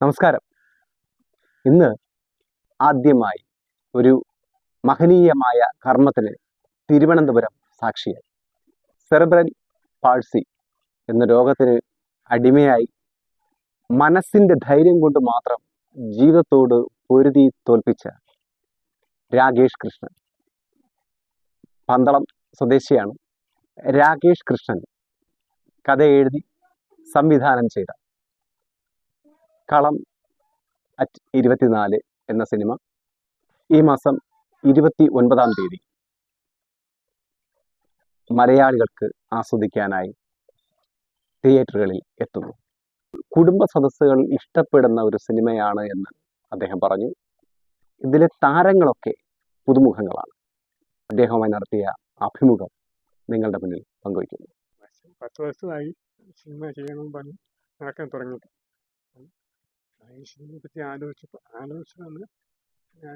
നമസ്കാരം. ഇന്ന് ആദ്യമായി ഒരു മഹനീയമായ കർമ്മത്തിന് തിരുവനന്തപുരം സാക്ഷിയായി. സെറബ്രൽ പാഴ്സി എന്ന രോഗത്തിന് അടിമയായി മനസ്സിന്റെ ധൈര്യം കൊണ്ട് മാത്രം ജീവിതത്തോട് പൊരുതി തോൽപ്പിച്ച രാകേഷ് കൃഷ്ണൻ. പന്തളം സ്വദേശിയാണ് രാകേഷ് കൃഷ്ണൻ. കഥ എഴുതി സംവിധാനം ചെയ്ത കളം അറ്റ് ഇരുപത്തിനാല് എന്ന സിനിമ ഈ മാസം ഇരുപത്തി ഒൻപതാം തീയതി മലയാളികൾക്ക് ആസ്വദിക്കാനായി തിയേറ്ററുകളിൽ എത്തുന്നു. കുടുംബ സദസ്സുകൾ ഇഷ്ടപ്പെടുന്ന ഒരു സിനിമയാണ് എന്ന് അദ്ദേഹം പറഞ്ഞു. ഇതിലെ താരങ്ങളൊക്കെ പുതുമുഖങ്ങളാണ്. അദ്ദേഹവുമായി നടത്തിയ അഭിമുഖം നിങ്ങളുടെ മുന്നിൽ പങ്കുവയ്ക്കുന്നു. പത്ത് വർഷമായി സിനിമ ചെയ്യണമെന്ന് പറഞ്ഞ് നടക്കാൻ തുടങ്ങിയിട്ട്. ഈ സിനിമയെ പറ്റി ആലോചിച്ചപ്പോൾ ആലോചിച്ചതാണ്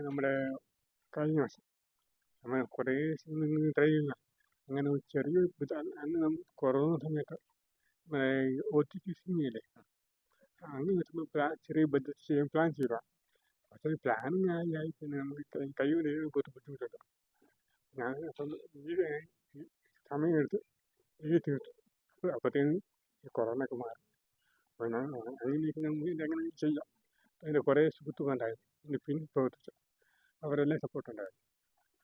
നമ്മുടെ കഴിഞ്ഞ വർഷം നമ്മൾ കുറേ സിനിമ ട്രൈ ചെയ്യുന്ന. അങ്ങനെ ഒരു ചെറിയ ഇത് അന്ന് നമ്മൾ കൊറോണ സമയത്ത് ഒ ടി ടി സിനിമയില്ലേ? അങ്ങനെ പ്ലാൻ ചെറിയ ബഡ്ജറ്റ് ചെയ്യാൻ പ്ലാൻ ചെയ്തതാണ്. പക്ഷേ പ്ലാനിങ് ആയി ആയി പിന്നെ നമുക്ക് കൈ- കൈ എഴുതി കുറച്ച് ബുദ്ധിമുട്ടുണ്ട് ഞാൻ അപ്പം ഈ ഈ സമയമെടുത്ത് എഴുതി തീർത്തു അപ്പോഴത്തേനും ഈ കൊറോണ ഒക്കെ മാറി ഞാൻ അങ്ങനെയൊക്കെ നമുക്ക് ഇതെങ്ങനെ ചെയ്യാം. അതിന്റെ കുറേ സുഹൃത്തുക്കളുണ്ടായിരുന്നു. എന്റെ പിന്നിൽ പ്രവർത്തിച്ചു. അവരെല്ലാം സപ്പോർട്ട് ഉണ്ടായിരുന്നു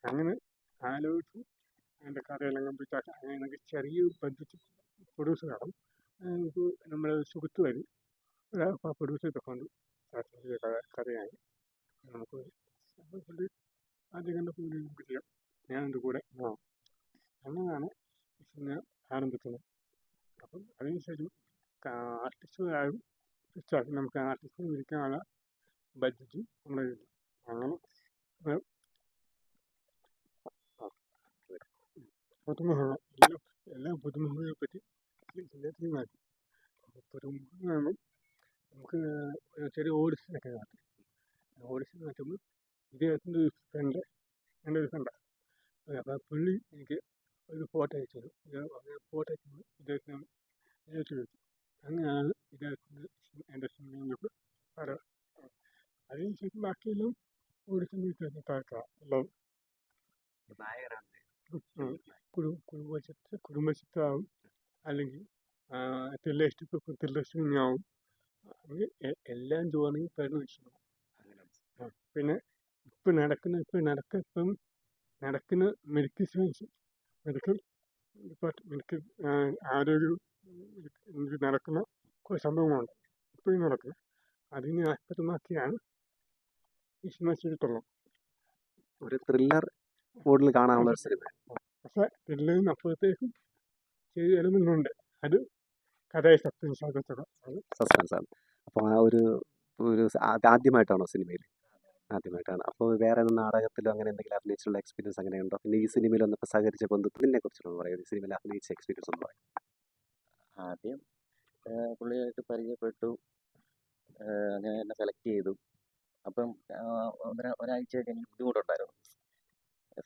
അങ്ങനെ ആലോചിച്ച് അതിന്റെ കഥയെല്ലാം ആക്കി. അങ്ങനെ നമുക്ക് ചെറിയ ബഡ്ജറ്റ് പ്രൊഡ്യൂസർ കാണും നമുക്ക് സുഹൃത്ത് വരും. പ്രൊഡ്യൂസ് പ്രൊഡ്യൂസർ കൊണ്ട് കഥയായി. നമുക്ക് ആദ്യം കണ്ട നമുക്ക് ചെയ്യാം. ഞാനെന്റെ കൂടെ. ആ. അങ്ങനെയാണ് ഞാൻ ആരംഭിക്കുന്നത് അപ്പം അതിനുശേഷം ആർട്ടിസ്റ്റുകളായും ഇഷ്ടമാക്കി നമുക്ക് ആർട്ടിസ്റ്റിനെ വിളിക്കാനുള്ള ബഡ്ജറ്റ് നമ്മൾ അങ്ങനെ ഏ, ആ, പുതുമുഖങ്ങൾ. എല്ലാ എല്ലാ പുതുമുഖങ്ങളെ പറ്റി തീരുമാനിച്ചു പുതുമുഖങ്ങളാകുമ്പോൾ നമുക്ക് ഒരു ചെറിയ ഓഡിഷനൊക്കെ നടത്തി ഓഡിഷൻ നടത്തുമ്പോൾ ഇദ്ദേഹത്തിന്റെ ഒരു ഫ്രണ്ട് എന്റെ ഒരു ഫ്രണ്ടാണ് അപ്പോൾ പുള്ളി എനിക്ക് ഒരു ഫോട്ടോ അയച്ചു തരും. ഫോട്ടോ അയക്കുമ്പോൾ ഇദ്ദേഹത്തിന് അയച്ചു വെച്ചു അങ്ങനെയാണ് ഇദ്ദേഹത്തിന്റെ എന്റെ സിനിമയിലേക്ക് വരവ് അതിനുശേഷം ബാക്കിയെല്ലാം ഓഡിഷൻ വീട്ടിൽ താഴ്ക്കാം എല്ലാം കുടുംബശത്ത് കുടുംബശത്താവും അല്ലെങ്കിൽ തെല്ല ഇഷ്ടപ്പെട്ട തെല്ല സിനിമയാവും അങ്ങനെ എല്ലാം പെടുന്ന വിഷയമാണ് പിന്നെ ഇപ്പം നടക്കുന്ന ഇപ്പം നടക്ക ഇപ്പം നടക്കുന്ന മെഡിക്കൽ സയൻസ് മെഡിക്കൽ മെഡിക്കൽ ആരോഗ്യ നടക്കുന്ന കുറേ സംഭവങ്ങളുണ്ട്. ഇപ്പോഴും നടക്കുന്നു. അതിനെ ആസ്പദമാക്കിയാണ് ഈ സിനിമ ചെയ്തിട്ടുള്ളത് ഒരു ത്രില്ലർ മോഡിൽ കാണാനുള്ള സിനിമ പക്ഷേ ത്രില്ലറിന് അപ്പുറത്തേക്കും ചെയ്ത എലമെന്റ് ഉണ്ട്. അത് കഥയെ സസ്പെൻസ് ആണ് അപ്പോൾ ആ ഒരു ഒരു ആദ്യമായിട്ടാണോ സിനിമയിൽ ആദ്യമായിട്ടാണ്. അപ്പോൾ വേറെ നാടകത്തിലോ അങ്ങനെ എന്തെങ്കിലും അഭിനയിച്ചുള്ള എക്സ്പീരിയൻസ് അങ്ങനെ ഉണ്ടോ? പിന്നെ ഈ സിനിമയിൽ വന്നപ്പോൾ സഹകരിച്ച ബന്ധുത്തിനെ കുറിച്ചൊന്ന് പറയാം ഈ സിനിമയിൽ അഭിനയിച്ച എക്സ്പീരിയൻസ് ഒന്ന് പറയാം ആദ്യം പുള്ളിയായിട്ട് പരിചയപ്പെട്ടു. അങ്ങനെ എന്നെ സെലക്ട് ചെയ്തു. അപ്പം ഒന്നര ഒരാഴ്ചയൊക്കെ എനിക്ക് ബുദ്ധിമുട്ടുണ്ടായിരുന്നു.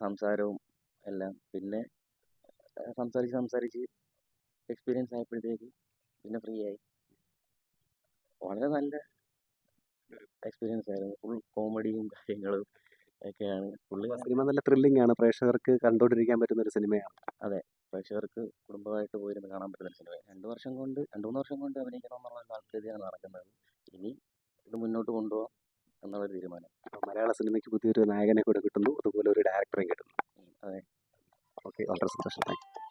സംസാരവും എല്ലാം. പിന്നെ സംസാരിച്ച് സംസാരിച്ച് എക്സ്പീരിയൻസ് ആയപ്പോഴത്തേക്ക് പിന്നെ ഫ്രീ ആയി. വളരെ നല്ല എക്സ്പീരിയൻസ് ആയിരുന്നു. ഫുൾ കോമഡിയും കാര്യങ്ങളും ഒക്കെയാണ്. പുള്ളി സിനിമ നല്ല ത്രില്ലിംഗ് ആണ്. പ്രേക്ഷകർക്ക് കണ്ടുകൊണ്ടിരിക്കാൻ പറ്റുന്ന ഒരു സിനിമയാണ് അതെ. പ്രേക്ഷകർക്ക് കുടുംബമായിട്ട് പോയിരുന്ന് കാണാൻ പറ്റുന്ന ഒരു സിനിമ രണ്ട് വർഷം കൊണ്ട് രണ്ട് മൂന്ന് വർഷം കൊണ്ട് അഭിനയിക്കണം എന്നുള്ള താല്പര്യമാണ് നടക്കുന്നത്. ഇനി ഇത് മുന്നോട്ട് കൊണ്ടുപോകാം എന്നുള്ളൊരു തീരുമാനം. മലയാള സിനിമയ്ക്ക് പുതിയൊരു നായകനെ കൂടെ കിട്ടുന്നു. അതുപോലെ ഒരു ഡയറക്ടറെയും കിട്ടുന്നു. അതെ. ഓക്കെ വളരെ സന്തോഷം. Thank you